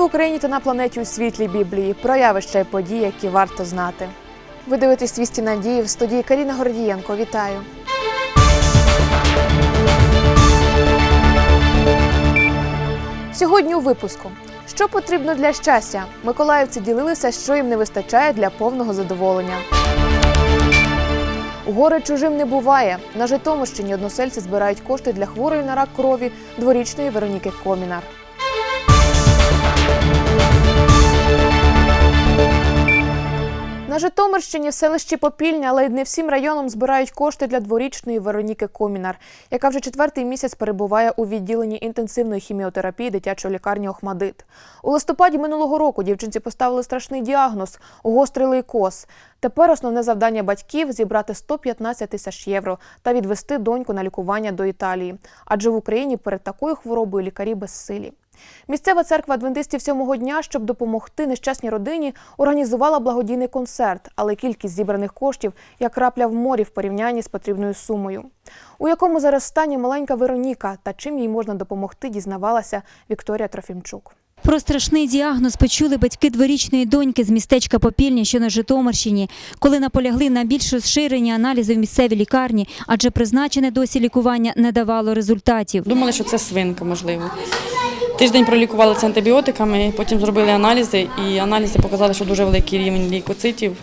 В Україні та на планеті у світлі Біблії, про явища і події, які варто знати. Ви дивитесь «Вісті надії в студії Каріна Гордієнко. Вітаю! Сьогодні у випуску. Що потрібно для щастя? Миколаївці ділилися, що їм не вистачає для повного задоволення. Горе чужим не буває. На Житомирщині односельці збирають кошти для хворої на рак крові дворічної Вероніки Комінар. На Житомирщині в селищі Попільня, й не всім районам збирають кошти для дворічної Вероніки Комінар, яка вже четвертий місяць перебуває у відділенні інтенсивної хіміотерапії дитячої лікарні Охмадит. У листопаді минулого року дівчинці поставили страшний діагноз гострий лейкоз. Тепер основне завдання батьків зібрати 115 тисяч євро та відвести доньку на лікування до Італії. Адже в Україні перед такою хворобою лікарі безсилі. Місцева церква адвентистів сьомого дня, щоб допомогти нещасній родині, організувала благодійний концерт, але кількість зібраних коштів як крапля в морі в порівнянні з потрібною сумою. У якому зараз стані маленька Вероніка та чим їй можна допомогти, дізнавалася Вікторія Трофімчук. Про страшний діагноз почули батьки дворічної доньки з містечка Попільня, що на Житомирщині, коли наполягли на більш розширені аналізи в місцевій лікарні, адже призначене досі лікування не давало результатів. Думали, що це свинка, можливо. Тиждень пролікували це антибіотиками, потім зробили аналізи, і аналізи показали, що дуже великий рівень лейкоцитів.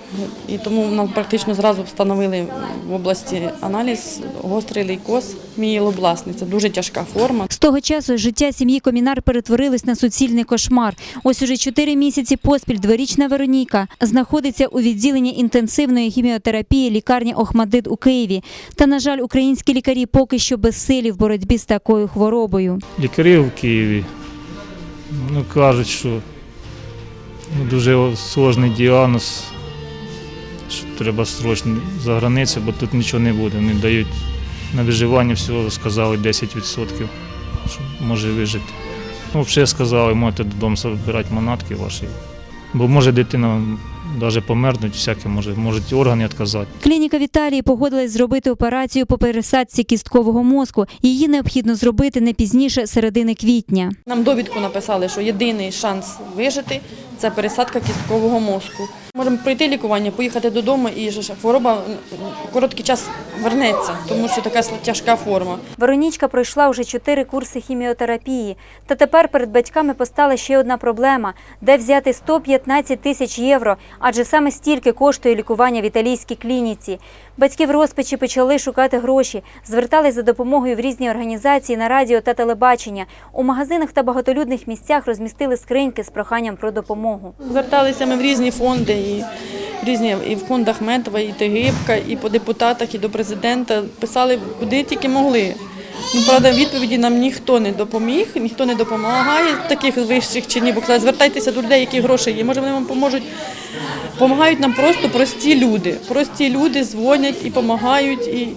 І тому нам практично зразу встановили в області аналіз гострий лейкоз мієлобласний. Це дуже тяжка форма. З того часу життя сім'ї Комінар перетворилось на суцільний кошмар. Ось уже чотири місяці поспіль дворічна Вероніка знаходиться у відділенні інтенсивної хіміотерапії лікарні Охмадит у Києві. Та, на жаль, українські лікарі поки що безсилі в боротьбі з такою хворобою. Лікарі в Києві ну, кажуть, що ну, дуже сложний діагноз, що треба срочно за границю, бо тут нічого не буде. Вони дають на виживання всього сказали 10%, що може вижити. Ну, взагалі сказали, можете додому збирати манатки ваші. Бо може дитина навіть помернуть, всяке може, можуть органи відказати. Клініка Віталії погодилась зробити операцію по пересадці кісткового мозку. Її необхідно зробити не пізніше середини квітня. Нам довідку написали, що єдиний шанс вижити це пересадка кісткового мозку. Можемо пройти лікування, поїхати додому, і хвороба короткий час вернеться, тому що така тяжка форма. Веронічка пройшла вже чотири курси хіміотерапії. Та тепер перед батьками постала ще одна проблема: де взяти 115 тисяч євро, адже саме стільки коштує лікування в італійській клініці. Батьки в розпачі почали шукати гроші, звертались за допомогою в різні організації на радіо та телебачення. У магазинах та багатолюдних місцях розмістили скриньки з проханням про допомогу. Зверталися ми в різні фонди, і в різні і в фондах Метова, і Тегибка, і по депутатах, і до президента. Писали куди тільки могли. Ну, правда, відповіді нам ніхто не допоміг, ніхто не допомагає таких вищих чинів. Бо звертайтеся до людей, які гроші є. Може, вони вам поможуть. Помагають нам просто прості люди. Прості люди дзвонять і допомагають. І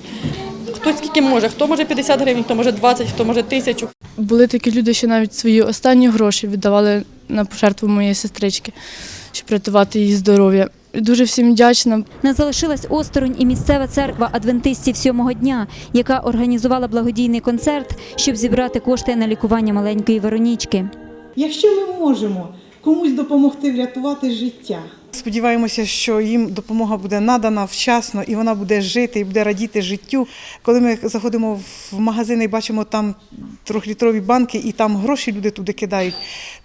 хто скільки може, хто може 50 гривень, хто може 20, хто може тисячу. Були такі люди, що навіть свої останні гроші віддавали на пожертву моєї сестрички, щоб рятувати її здоров'я. Дуже всім вдячна. Не залишилась осторонь і місцева церква адвентистів сьомого дня, яка організувала благодійний концерт, щоб зібрати кошти на лікування маленької Веронічки. Якщо ми можемо комусь допомогти врятувати життя, Сподіваємося, що їм допомога буде надана вчасно і вона буде жити і буде радіти життю. Коли ми заходимо в магазини і бачимо там трьохлітрові банки, і там гроші люди туди кидають,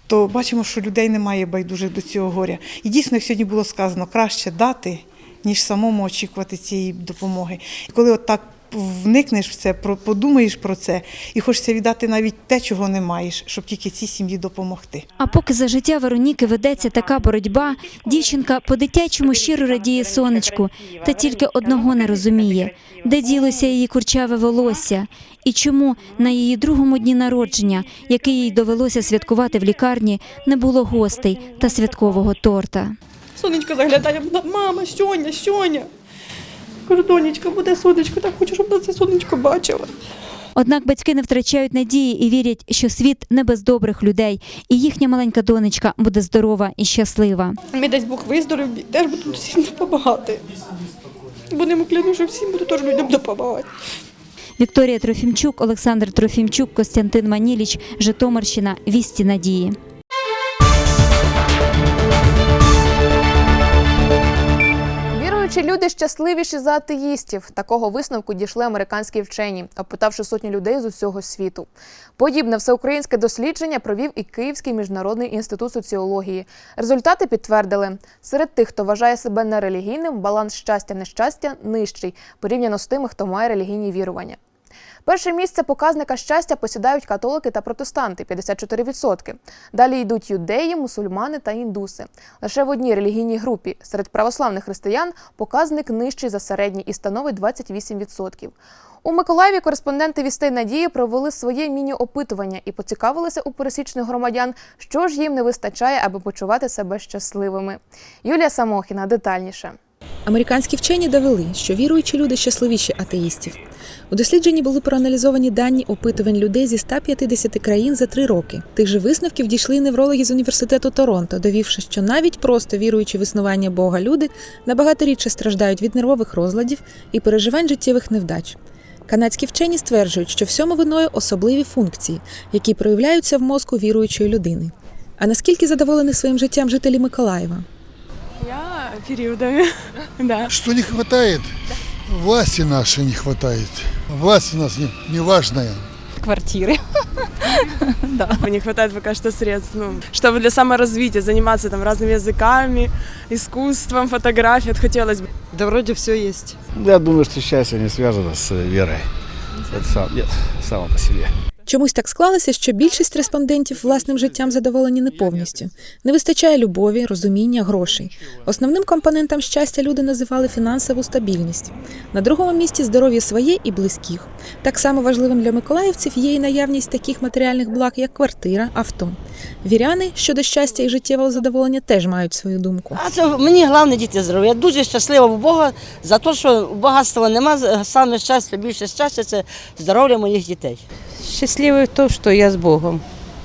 то бачимо, що людей немає байдуже до цього горя. І дійсно, як сьогодні було сказано, краще дати, ніж самому очікувати цієї допомоги. І коли от так вникнеш в це, про- подумаєш про це, і хочеться віддати навіть те, чого не маєш, щоб тільки цій сім'ї допомогти. А поки за життя Вероніки ведеться така боротьба, дівчинка по-дитячому щиро радіє сонечку, та тільки одного не розуміє, де ділося її курчаве волосся, і чому на її другому дні народження, який їй довелося святкувати в лікарні, не було гостей та святкового торта. Сонечко заглядає, мама, щоня, щоня. Кажу, донечка, буде сонечко, так хочу, щоб на це сонечко бачила. Однак батьки не втрачають надії і вірять, що світ не без добрих людей, і їхня маленька донечка буде здорова і щаслива. Ми десь Бог виздорові, теж буду всім допомагати. Будемо кляну, що всім буду теж людям допомагати. Вікторія Трофімчук, Олександр Трофімчук, Костянтин Маніліч, Житомирщина, Вісті Надії. Віруючі люди щасливіші за атеїстів. Такого висновку дійшли американські вчені, опитавши сотні людей з усього світу. Подібне всеукраїнське дослідження провів і Київський міжнародний інститут соціології. Результати підтвердили: серед тих, хто вважає себе нерелігійним, баланс щастя-нещастя нижчий порівняно з тими, хто має релігійні вірування. Перше місце показника щастя посідають католики та протестанти 54%. Далі йдуть юдеї, мусульмани та індуси. Лише в одній релігійній групі серед православних християн показник нижчий за середній і становить 28%. У Миколаєві кореспонденти вістей надії провели своє міні-опитування і поцікавилися у пересічних громадян, що ж їм не вистачає, аби почувати себе щасливими. Юлія Самохіна детальніше. Американські вчені довели, що віруючі люди щасливіші атеїстів. У дослідженні були проаналізовані дані опитувань людей зі 150 країн за три роки. Тих же висновків дійшли неврологи з університету Торонто, довівши, що навіть просто віруючи в існування Бога люди набагато рідше страждають від нервових розладів і переживань життєвих невдач. Канадські вчені стверджують, що всьому виною особливі функції, які проявляються в мозку віруючої людини. А наскільки задоволені своїм життям жителі Миколаєва? Я периодами, да. Что не хватает? Власти нашей не хватает. Власть у нас не, неважная. Квартиры. Да. Не хватает пока что средств, ну, чтобы для саморазвития заниматься там разными языками, искусством, фотографией, хотелось бы. Да вроде все есть. Я думаю, что счастье не связано с верой. Это сам, нет, само по себе. Чомусь так склалося, що більшість респондентів власним життям задоволені не повністю. Не вистачає любові, розуміння, грошей. Основним компонентом щастя люди називали фінансову стабільність. На другому місці здоров'я своє і близьких. Так само важливим для миколаївців є і наявність таких матеріальних благ, як квартира, авто. Віряни щодо щастя і життєвого задоволення теж мають свою думку. А це мені головне діти здоров'я. Я дуже щаслива в Бога за те, що багатства нема. Саме щастя, більше щастя це здоров'я моїх дітей. Счастливый в том, что я с Богом.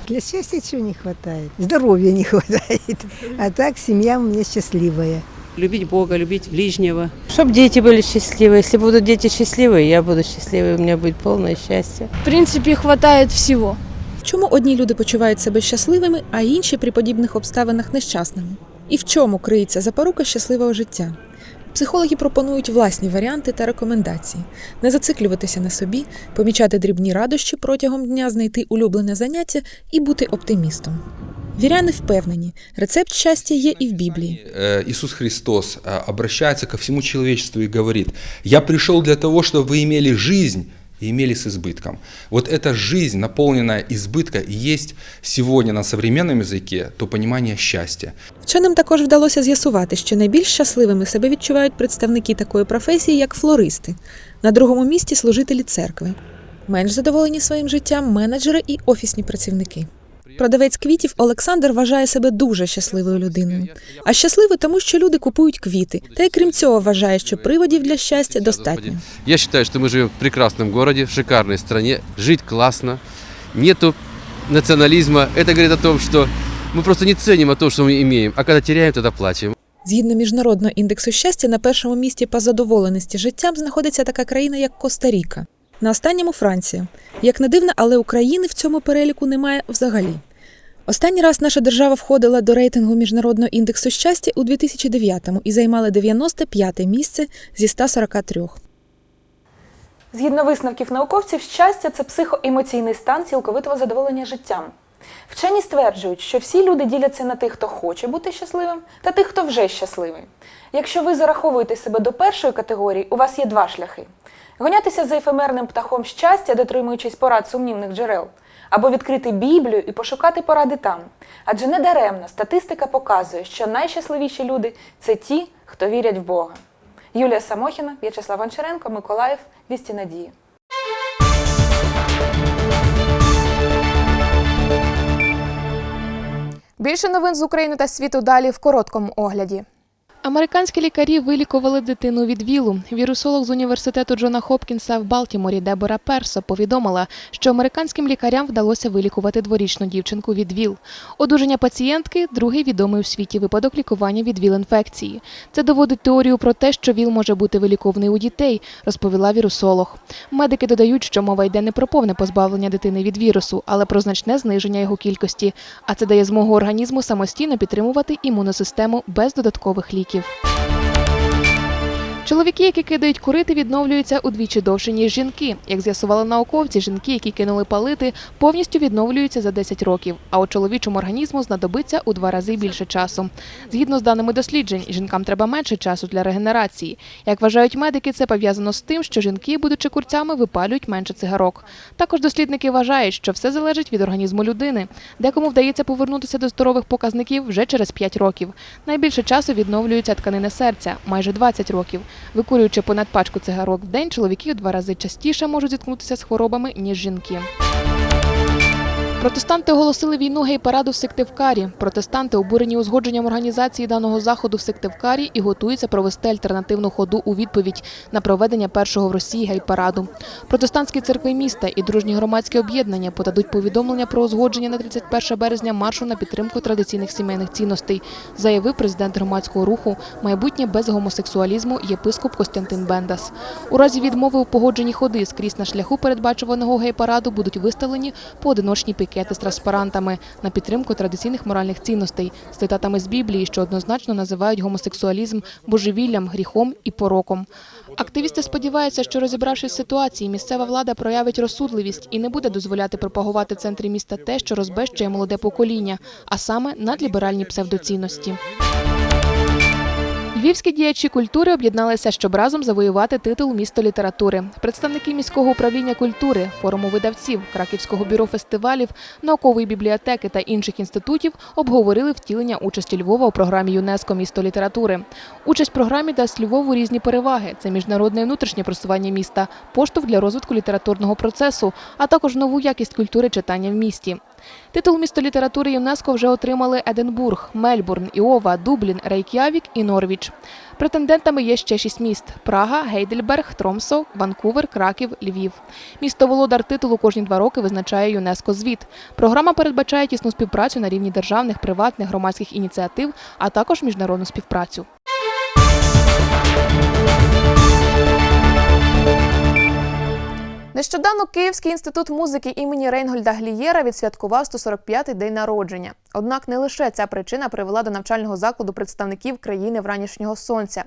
Для счастья чего не хватает? Здоровья не хватает. А так семья у меня счастливая. Любить Бога, любить ближнего. Чтобы дети были счастливы. Если будут дети счастливы, я буду счастливой, у меня будет полное счастье. В принципі, хватає всього. Чому одні люди почувають себе щасливими, а інші при подібних обставинах нещасними? І в чому криється запорука щасливого життя? Психологи пропонують власні варіанти та рекомендації: не зациклюватися на собі, помічати дрібні радощі протягом дня, знайти улюблене заняття і бути оптимістом. Віряни впевнені, рецепт щастя є і в Біблії. Э, Иисус Христос э, обращается ко всему человечеству и говорит, «Я пришел для того, чтобы вы имели жизнь и имели с избытком». Вот эта жизнь, наполненная избытка, и есть сегодня на современном языке то понимание счастья. Вченим також вдалося з'ясувати, що найбільш щасливими себе відчувають представники такої професії, як флористи. На другому місці служителі церкви. Менш задоволені своїм життям менеджери і офісні працівники. Продавець квітів Олександр вважає себе дуже щасливою людиною. А щасливий тому, що люди купують квіти. Та й крім цього вважає, що приводів для щастя достатньо. Я считаю, что мы живем в прекрасном городе, в шикарной стране, жить классно, нету национализма. Это говорит о том, что мы просто не ценим то, что мы имеем, а когда теряем, тогда плачем. Згідно міжнародного індексу щастя, на першому місці по задоволеності життям знаходиться така країна, як Коста-Ріка. На останньому Франція. Як не дивно, але України в цьому переліку немає взагалі. Останній раз наша держава входила до рейтингу міжнародного індексу щастя у 2009-му і займала 95-те місце зі 143. Згідно висновків науковців, щастя це психоемоційний стан цілковитого задоволення життям. Вчені стверджують, що всі люди діляться на тих, хто хоче бути щасливим, та тих, хто вже щасливий. Якщо ви зараховуєте себе до першої категорії, у вас є два шляхи: гонятися за ефемерним птахом щастя, дотримуючись порад сумнівних джерел, або відкрити Біблію і пошукати поради там. Адже недаремно статистика показує, що найщасливіші люди це ті, хто вірять в Бога. Юлія Самохіна, В'ячеслав Гончаренко, Миколаїв, Вісті Надії. Більше новин з України та світу далі в короткому огляді. Американські лікарі вилікували дитину від ВІЛу. Вірусолог з університету Джона Хопкінса в Балтіморі Дебора Персо повідомила, що американським лікарям вдалося вилікувати дворічну дівчинку від ВІЛ. Одужання пацієнтки другий відомий у світі випадок лікування від ВІЛ-інфекції. Це доводить теорію про те, що ВІЛ може бути вилікований у дітей, розповіла вірусолог. Медики додають, що мова йде не про повне позбавлення дитини від вірусу, але про значне зниження його кількості. А це дає змогу організму самостійно підтримувати імунну систему без додаткових ліків років. Чоловіки, які кидають курити, відновлюються удвічі довше, ніж жінки. Як з'ясували науковці, жінки, які кинули палити, повністю відновлюються за 10 років, а от чоловічому організму знадобиться у два рази більше часу. Згідно з даними досліджень, жінкам треба менше часу для регенерації. Як вважають медики, це пов'язано з тим, що жінки, будучи курцями, випалюють менше цигарок. Також дослідники вважають, що все залежить від організму людини. Декому вдається повернутися до здорових показників вже через 5 років. Найбільше часу відновлюються тканини серця майже 20 років. Викурюючи понад пачку цигарок в день, чоловіки у два рази частіше можуть зіткнутися з хворобами ніж жінки. Протестанти оголосили війну гей-параду в Сиктивкарі. Протестанти обурені узгодженням організації даного заходу в Сиктивкарі і готуються провести альтернативну ходу у відповідь на проведення першого в Росії гей-параду. Протестантські церкви міста і дружні громадські об'єднання подадуть повідомлення про узгодження на 31 березня маршу на підтримку традиційних сімейних цінностей, заявив президент громадського руху майбутнє без гомосексуалізму єпископ Костянтин Бендас. У разі відмови у погодженні ходи скрізь на шляху передбачуваного гей-параду будуть виставлені поодиночні пікети з транспарантами на підтримку традиційних моральних цінностей з цитатами з Біблії, що однозначно називають гомосексуалізм божевіллям, гріхом і пороком. Активісти сподіваються, що розібравшись ситуації, місцева влада проявить розсудливість і не буде дозволяти пропагувати в центрі міста те, що розбещує молоде покоління, а саме надліберальні псевдоцінності. Львівські діячі культури об'єдналися, щоб разом завоювати титул місто літератури. Представники міського управління культури, форуму видавців, краківського бюро фестивалів, наукової бібліотеки та інших інститутів обговорили втілення участі Львова у програмі ЮНЕСКО Місто літератури. Участь в програмі дасть Львову різні переваги: це міжнародне внутрішнє просування міста, поштовх для розвитку літературного процесу, а також нову якість культури читання в місті. Титул місто літератури ЮНЕСКО вже отримали Единбург, Мельбурн, Іова, Дублін, Рейк'явік і Норвіч. Претендентами є ще шість міст: Прага, Гейдельберг, Тромсо, Ванкувер, Краків, Львів. Місто володар титулу кожні два роки визначає ЮНЕСКО звіт. Програма передбачає тісну співпрацю на рівні державних, приватних, громадських ініціатив, а також міжнародну співпрацю. Нещодавно Київський інститут музики імені Рейнгольда Глієра відсвяткував 145-й день народження. Однак не лише ця причина привела до навчального закладу представників країни вранішнього сонця,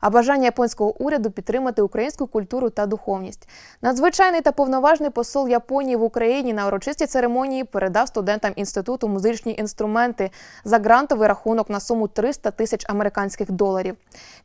а бажання японського уряду підтримати українську культуру та духовність. Надзвичайний та повноважний посол Японії в Україні на урочистій церемонії передав студентам інституту музичні інструменти за грантовий рахунок на суму 300 тисяч американських доларів.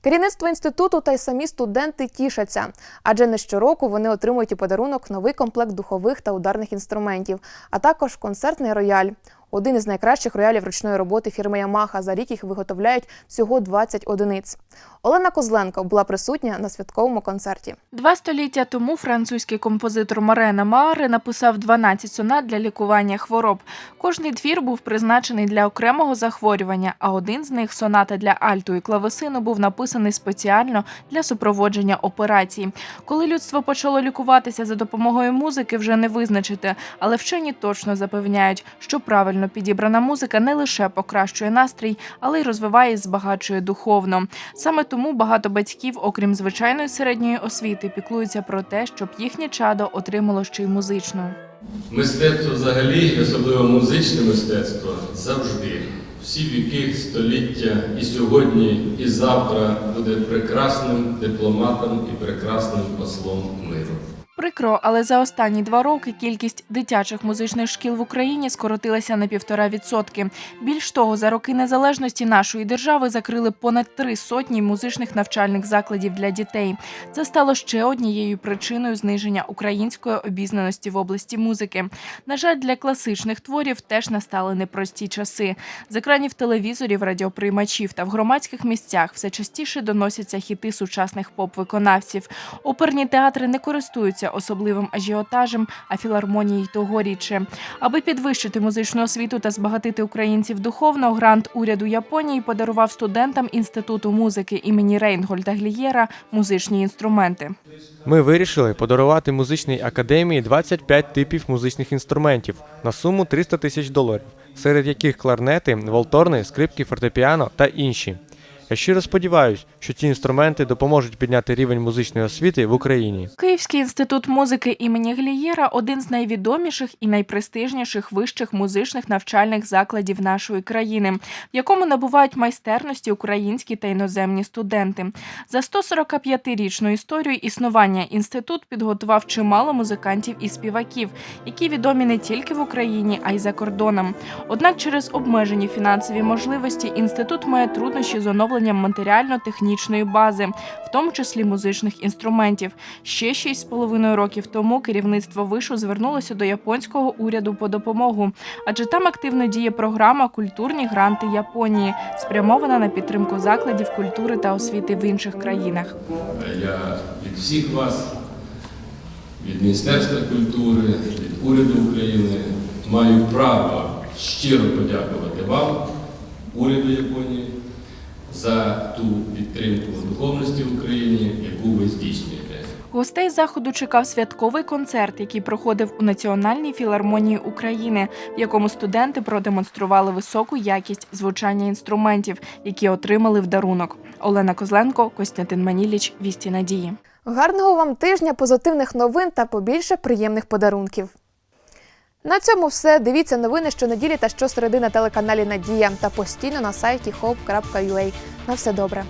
Керівництво інституту та й самі студенти тішаться, адже не щороку вони отримують у подарунок новий комплект духових та ударних інструментів, а також концертний рояль. Один із найкращих роялів ручної роботи фірми Ямаха. За рік їх виготовляють всього 20 одиниць. Олена Козленко була присутня на святковому концерті. Два століття тому французький композитор Морена Мааре написав 12 сонат для лікування хвороб. Кожний твір був призначений для окремого захворювання, а один з них соната для альту і клавесину був написаний спеціально для супроводження операцій. Коли людство почало лікуватися за допомогою музики, вже не визначити, але вчені точно запевняють, що правильно підібрана музика не лише покращує настрій, але й розвиває і збагачує духовно. Саме тому багато батьків, окрім звичайної середньої освіти, піклуються про те, щоб їхнє чадо отримало ще й музичну. Мистецтво взагалі, особливо музичне мистецтво, завжди, всі віки, століття і сьогодні, і завтра буде прекрасним дипломатом і прекрасним послом миру. Прикро, але за останні два роки кількість дитячих музичних шкіл в Україні скоротилася на півтора відсотки. Більш того, за роки незалежності нашої держави закрили понад три сотні музичних навчальних закладів для дітей. Це стало ще однією причиною зниження української обізнаності в області музики. На жаль, для класичних творів теж настали непрості часи. З екранів телевізорів, радіоприймачів та в громадських місцях все частіше доносяться хіти сучасних поп-виконавців. Оперні театри не користуються особливим ажіотажем, а філармонії й того рідше. Аби підвищити музичну освіту та збагатити українців духовно, грант уряду Японії подарував студентам інституту музики імені Рейнгольда Глієра музичні інструменти. Ми вирішили подарувати музичній академії 25 типів музичних інструментів на суму 300 тисяч доларів, серед яких кларнети, волторни, скрипки, фортепіано та інші. Я щиро сподіваюся, що ці інструменти допоможуть підняти рівень музичної освіти в Україні. Київський інститут музики імені Глієра один з найвідоміших і найпрестижніших вищих музичних навчальних закладів нашої країни, в якому набувають майстерності українські та іноземні студенти. За 145-річну історію існування інститут підготував чимало музикантів і співаків, які відомі не тільки в Україні, а й за кордоном. Однак через обмежені фінансові можливості інститут має труднощі з оновленням матеріально-технічної бази, в тому числі музичних інструментів. Ще 6,5 років тому керівництво вишу звернулося до японського уряду по допомогу, адже там активно діє програма Культурні гранти Японії, спрямована на підтримку закладів культури та освіти в інших країнах. Я від всіх вас, від Міністерства культури, від уряду України маю право щиро подякувати вам, уряду Японії, за ту підтримку духовності в Україні, яку ви здійснюєте. Гостей заходу чекав святковий концерт, який проходив у Національній філармонії України, в якому студенти продемонстрували високу якість звучання інструментів, які отримали в дарунок. Олена Козленко, Костянтин Маніліч, Вісті Надії. Гарного вам тижня, позитивних новин та побільше приємних подарунків. На цьому все. Дивіться новини щонеділі та щосереди на телеканалі Надія та постійно на сайті hope.ua. На все добре.